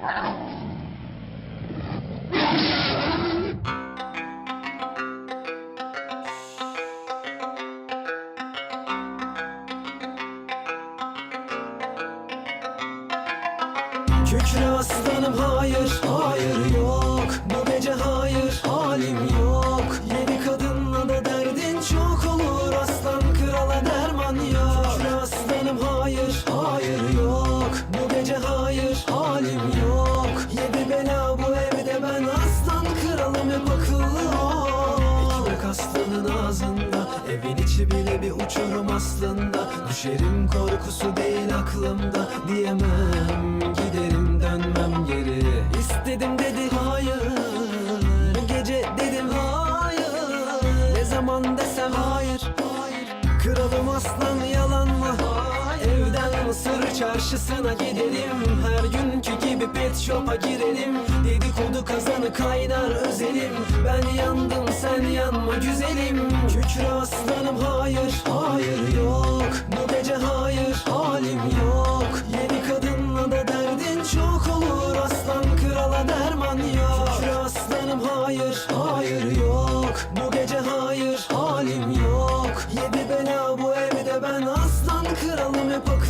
Kükre aslanım hayır, hayır yok. Bu gece hayır, halim ağzında. Evin içi bile bir uçurum aslında. Düşerim korkusu değil aklımda. Diyemem giderim dönmem geri. İstedim dedi hayır. Bu gece dedim hayır. Ne zaman desem hayır. Kralım aslan yalan mı? Evden Mısır çarşısına gidelim. Her günkü gibi pet shop'a girelim. Dedikodu kazanı kaynar özelim. Ben yandım inanma güzelim. Kükre aslanım hayır hayır yok. Bu gece hayır halim yok. Yeni kadınla da derdin çok olur. Aslan krala derman yok. Kükre aslanım hayır hayır yok. Bu gece hayır halim yok. Yedi bela bu evde ben aslan kralım. Hep akıllı